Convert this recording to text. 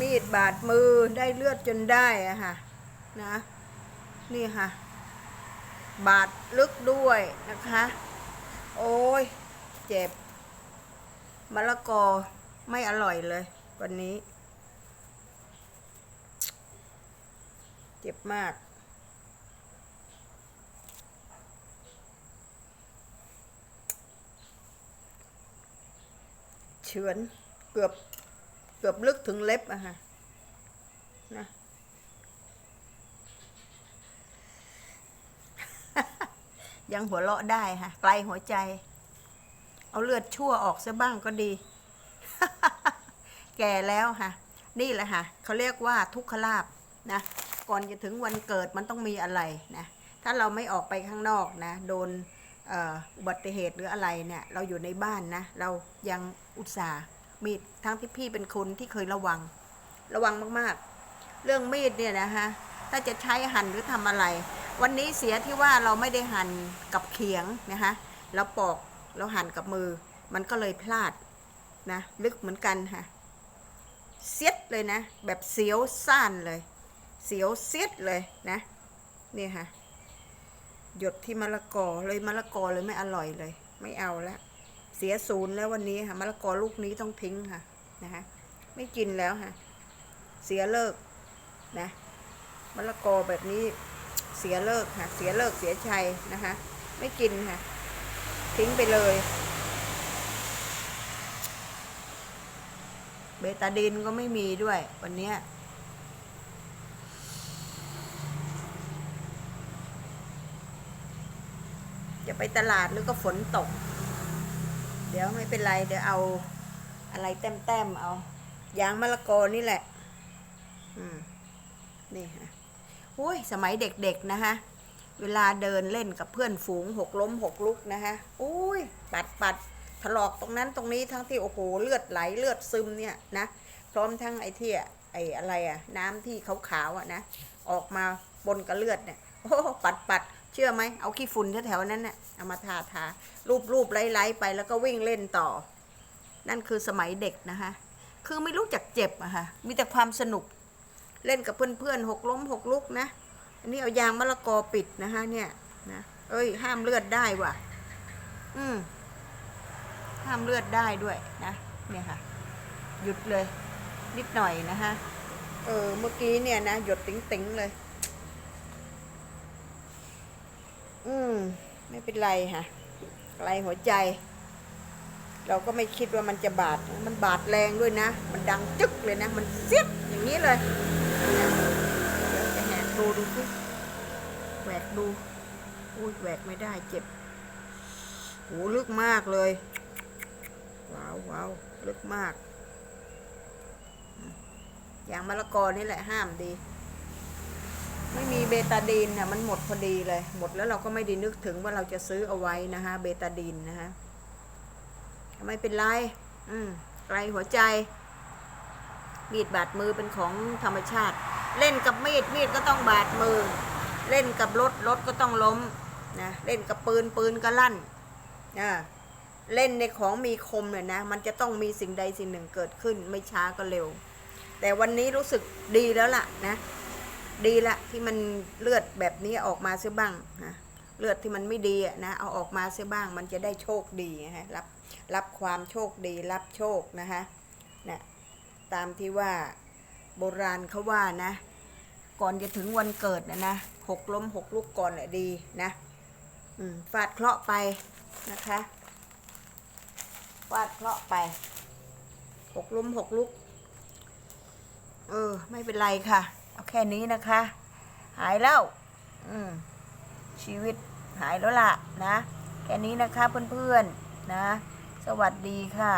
มีดบาดมือได้เลือดจนได้อะค่ะนะนี่ค่ะ บาดลึกด้วยนะคะ โอ้ยเจ็บมะละกอไม่อร่อยเลย วันนี้ เจ็บมาก เฉือนเกือบ เกือบลึกถึงเล็บอะค่ะนะยังหัวเราะได้ค่ะไกลหัวใจ เอาเลือดชั่วออกซะบ้างก็ดี แก่แล้วค่ะ นี่แหละค่ะเขาเรียกว่าทุกขลาบนะก่อนจะถึงวันเกิดมันต้องมีอะไรนะถ้าเราไม่ออกไปข้างนอกนะ โดนอุบัติเหตุหรืออะไรเนี่ย เราอยู่ในบ้านนะ เรายังอุตส่าห์ มีดทั้งที่พี่เป็นคนที่เคยระวัง ระวังมากๆ เรื่องมีดเนี่ยนะฮะถ้าจะใช้หั่นหรือทำอะไร วันนี้เสียที่ว่าเราไม่ได้หั่นกับเขียงนะคะเราปอกเราหั่นกับมือ มันก็เลยพลาดนะลึกเหมือนกันค่ะเสียดเลยนะ แบบเสียวซ่านเลย เสียวเสียดเลยนะนี่ค่ะหยดที่มะละกอเลยมะละกอเลยไม่อร่อยเลย ไม่เอาแล้ว เสียศูนย์แล้ววันนี้ค่ะมะละกอลูกนี้ต้องทิ้งค่ะนะคะไม่กินแล้วค่ะ เสียเลิกนะมะละกอแบบนี้เสียเลิกค่ะเสียเลิกเสียชัยนะคะ ไม่กินค่ะ ทิ้งไปเลย เบตาดินก็ไม่มีด้วย วันนี้จะไปตลาดหรือก็ฝนตก ดี๋ยวไม่เป็นไร เดี๋ยวเอาอะไรแต้มๆเอายางมะละกอนี่แหละ อืม นี่ฮะอุ้ย สมัยเด็กๆนะคะ เวลาเดินเล่นกับเพื่อนฝูงหกล้มหกลุกนะคะอุ้ย ปัดปัดถลอกตรงนั้นตรงนี้ทั้งที่โอ้โหเลือดไหลเลือดซึมเนี่ยนะพร้อมทั้งไอ้ที่ไอ้อะไรอะน้ำที่ขาวๆอะนะออกมาบนกับเลือดเนี่ยโอ้ปัดปัด ชื่อไหมเอาขี้ฝุ่นแถวๆนั้นเนี่ยเอามาทาทารูปรูปไล่ๆไปแล้วก็วิ่งเล่นต่อ นั่นคือสมัยเด็กนะคะ คือไม่รู้จักเจ็บอะค่ะมีแต่ความสนุกเล่นกับเพื่อนๆหกล้มหกลุกนะ อันนี้เอายางมะละกอปิดนะคะเนี่ยนะเอ้ยห้ามเลือดได้ว่ะ อืมห้ามเลือดได้ด้วยนะเนี่ยค่ะ หยุดเลย นิดหน่อยนะคะเออเมื่อกี้เนี่ยนะหยดติ๋งๆเลย อืม ไม่เป็นไรค่ะไกลหัวใจ เราก็ไม่คิดว่ามันจะบาด มันบาดแรงด้วยนะ มันดังจึ๊กเลยนะ มันเสียบอย่างนี้เลยเดี๋ยวจะแหกดูดูสิแหวกดู อุ้ยแหวกไม่ได้เจ็บโหลึกมากเลย ว้าวว้าวลึกมาก อย่างมะละกอนี่แหละห้ามดี ไม่มีเบตาดีนเนี่ยมันหมดพอดีเลย หมดแล้วเราก็ไม่ได้นึกถึงว่าเราจะซื้อเอาไว้นะคะเบตาดีนนะคะไม่เป็นไร อืมไกลหัวใจ มีดบาดมือเป็นของธรรมชาติ เล่นกับมีดมีดก็ต้องบาดมือ เล่นกับรถรถก็ต้องล้มนะเล่นกับปืนปืนก็ลั่นนะเล่นในของมีคมเนี่ยนะมันจะต้องมีสิ่งใดสิ่งหนึ่งเกิดขึ้น ไม่ช้าก็เร็ว แต่วันนี้รู้สึกดีแล้วล่ะนะ ดีละที่มันเลือดแบบนี้ออกมาเสียบ้างนะเลือดที่มันไม่ดีนะเอาออกมาเสียบ้าง มันจะได้โชคดีนะฮะรับรับความโชคดี รับโชคนะคะนะตามที่ว่าโบราณเขาว่านะ ก่อนจะถึงวันเกิดนะนะหกล้มหกลุกก่อนแหละดีนะฟาดเคราะห์ไปนะคะฟาดเคราะห์ไปหกล้มหกลุก เออ ไม่เป็นไรค่ะ เอาแค่นี้นะคะ หายแล้ว อืมชีวิตหายแล้วล่ะนะ แค่นี้นะคะเพื่อนๆนะ สวัสดีค่ะ